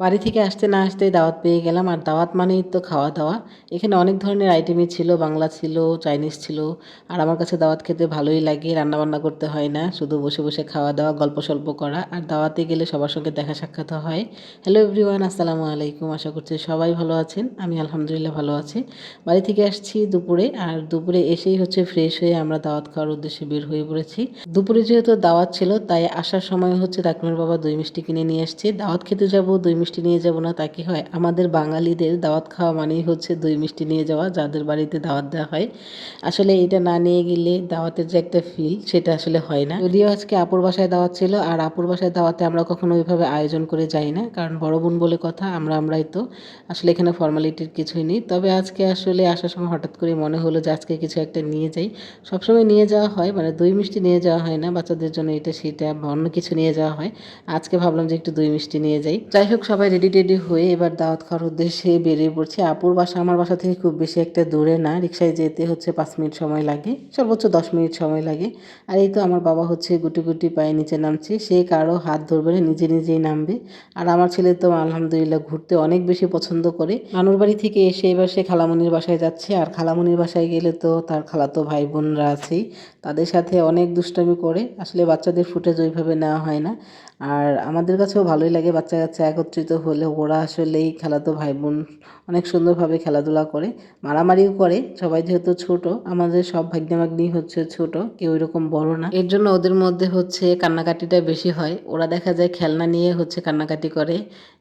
বাড়ি থেকে আসতে না আসতেই দাওয়াত পেয়ে গেলাম। আর দাওয়াত মানেই তো খাওয়া দাওয়া। এখানে অনেক ধরনের আইটেমই ছিল, বাংলা ছিল চাইনিজ ছিল। আর আমার কাছে দাওয়াত খেতে ভালোই লাগে, রান্নাবান্না করতে হয় না, শুধু বসে বসে খাওয়া দাওয়া, গল্প সল্প করা। আর দাওয়াতে গেলে সবার সঙ্গে দেখা সাক্ষাৎ হয়। হ্যালো এভরিওয়ান আসসালামু আলাইকুম। আশা করছি সবাই ভালো আছেন। আমি আলহামদুলিল্লাহ ভালো আছি। বাড়ি থেকে আসছি দুপুরে। আর দুপুরে এসেই হচ্ছে ফ্রেশ হয়ে আমরা দাওয়াত খাওয়ার উদ্দেশ্যে বের হয়ে পড়েছি। দুপুরে যেহেতু দাওয়াত ছিল, তাই আসার সময় হচ্ছে তাকমের বাবা দই মিষ্টি কিনে নিয়ে আসছে। দাওয়াত খেতে যাব দই নিয়ে যাব না, তা কি হয়? আমাদের বাঙালিদের দাওয়াত খাওয়া মানেই হচ্ছে দই মিষ্টি নিয়ে যাওয়া, যাদের বাড়িতে দাওয়াত দেওয়া হয়। আসলে এটা না নিয়ে গেলে দাওয়াতের যে একটা ফিল সেটা আসলে হয় না। যদিও আজকে আপুর বাসায় দাওয়াত ছিল, আর আপুর বাসায় দাওয়াতে আমরা কখনো ওইভাবে আয়োজন করে যাই না, কারণ বড় বোন বলে কথা, আমরা আমরাই তো। আসলে এখানে ফর্মালিটির কিছুই নেই। তবে আজকে আসলে আসার সময় হঠাৎ করে মনে হলো যে আজকে কিছু একটা নিয়ে যাই। সবসময় নিয়ে যাওয়া হয় মানে দই মিষ্টি নিয়ে যাওয়া হয় না, বাচ্চাদের জন্য এটা সেটা অন্য কিছু নিয়ে যাওয়া হয়। আজকে ভাবলাম যে একটু দই মিষ্টি নিয়ে যাই। যাই হোক সবাই রেডি টেডি হয়ে এবার দাওয়াত খাওয়ার উদ্দেশ্যে বেরিয়ে পড়ছে। আপুর বাসা আমার বাসা থেকে খুব বেশি একটা দূরে না। রিক্সায় যেতে হচ্ছে পাঁচ মিনিট সময় লাগে, সর্বোচ্চ দশ মিনিট সময় লাগে। আর এই তো আমার বাবা হচ্ছে গুটি গুটি পায়ে নিচে নামছে, সে কারও হাত ধরবে না, নিজে নিজেই নামবে। আর আমার ছেলে তো আলহামদুলিল্লাহ ঘুরতে অনেক বেশি পছন্দ করে। নানুর বাড়ি থেকে এসে এবার সে খালামনির বাসায় যাচ্ছে। আর খালামনির বাসায় গেলে তো তার খালাতো ভাই বোনরা আছেই, তাদের সাথে অনেক দুষ্টামি করে। আসলে বাচ্চাদের ফুটেজ ওইভাবে নেওয়া হয় না। আর আমাদের কাছেও ভালোই লাগে বাচ্চা কাচ্চা একত্রিত হলে ওরা আসলেই খেলাতো ভাই বোন অনেক সুন্দরভাবে খেলাধুলা করে, মারামারিও করে। সবাই যেহেতু ছোট, আমাদের সব ভাগ্নাভাগ্নি হচ্ছে ছোট, কেউ এরকম বড় না। এর জন্য ওদের মধ্যে হচ্ছে কান্নাকাটিটা বেশি হয়। ওরা দেখা যায় খেলনা নিয়ে হচ্ছে কান্নাকাটি করে,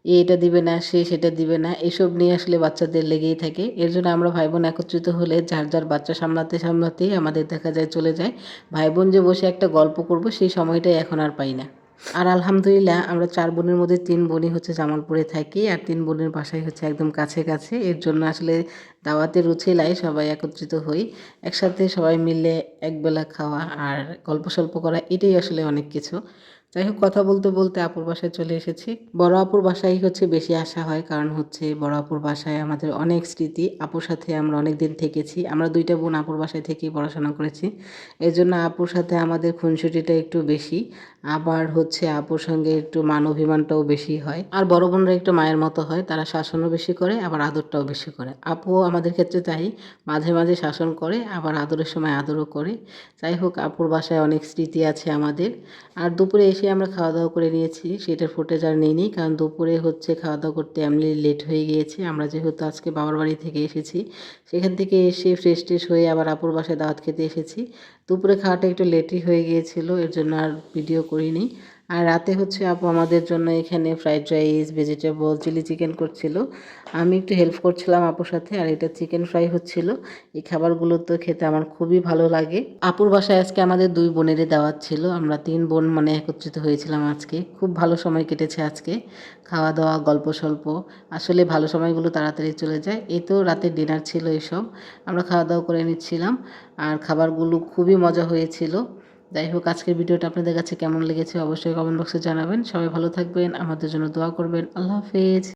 এ এটা দিবে না, সে সেটা দিবে না, এসব নিয়ে আসলে বাচ্চাদের লেগেই থাকে। এর জন্য আমরা ভাই বোন একত্রিত হলে যার যার বাচ্চা সামলাতে সামলাতেই আমাদের দেখা যায় চলে যায়। ভাই বোন যে বসে একটা গল্প করব, সেই সময়টাই এখন আর পাই না। আর আলহামদুলিল্লাহ আমরা চার বোনের মধ্যে তিন বোনই হচ্ছে জামালপুরে থাকি আর তিন বোনের বাসায় হচ্ছে একদম কাছে কাছে এর জন্য আসলে দাওয়াতের উছিলায় সবাই একত্রিত হই। একসাথে সবাই মিলে একবেলা খাওয়া আর গল্প সল্প করা এটাই আসলে অনেক কিছু। যাই হোক কথা বলতে বলতে আপুর বাসায় চলে এসেছি। বড় আপুর বাসায় হচ্ছে বেশি আসা হয়, কারণ হচ্ছে বড় আপুর বাসায় আমাদের অনেক স্মৃতি। আপুর সাথে আমরা অনেক দিন থেকেছি। আমরা দুইটা বোন আপুর বাসায় থেকেই পড়াশোনা করেছি। এর জন্য আপুর সাথে আমাদের খুনসুটিটা একটু বেশি। আবার হচ্ছে আপুর সঙ্গে একটু মান অভিমানটাও বেশি হয়। আর বড় বোনরা একটু মায়ের মতো হয়, তারা শাসনও বেশি করে, আবার আদরটাও বেশি করে। আপু আমাদের ক্ষেত্রে তাই, মাঝে মাঝে শাসন করে, আবার আদরের সময় আদরও করে। যাই হোক আপুর বাসায় অনেক স্মৃতি আছে আমাদের। আর দুপুরে এসে আমরা খাওয়া দাওয়া করে নিয়েছি। সেটার ফুটেজ আর নিইনি কারণ দুপুরে হচ্ছে খাওয়া দাওয়া করতে এমনি লেট হয়ে গিয়েছে। আমরা যেহেতু আজকে বাবার বাড়ি থেকে এসেছি, সেখান থেকে এসে ফ্রেশ ট্রেশ হয়ে আবার আপুর বাসায় দাওয়াত খেতে এসেছি। দুপুরে খাওয়াটা একটু লেটই হয়ে গিয়েছিল, এর জন্য আর ভিডিও করিনি। আর রাতে হচ্ছে আপু আমাদের জন্য এখানে fried rice vegetable chilli chicken করছিল। আমি একটু হেল্প করছিলাম আপুর সাথে আর এটা চিকেন ফ্রাই হচ্ছিল। এই খাবারগুলো তো খেতে আমার খুবই ভালো লাগে। আপুর বাসায় আজকে আমাদের দুই বোনেরই দাওয়াত ছিল। আমরা তিন বোন মানে একত্রিত হয়েছিলাম আজকে। খুব ভালো সময় কেটেছে আজকে। খাওয়া দাওয়া, গল্প স্বল্প। আসলে ভালো সময়গুলো তাড়াতাড়ি চলে যায়। এই তো রাতের ডিনার ছিল এসব। আমরা খাওয়া দাওয়া করে নিচ্ছিলাম। আর খাবারগুলো খুবই মজা হয়েছিল। যাই হোক আজকের ভিডিওটা আপনাদের কাছে কেমন লেগেছে অবশ্যই কমেন্ট বক্সে জানাবেন। সবাই ভালো থাকবেন, আমাদের জন্য দোয়া করবেন। আল্লাহ হাফেজ।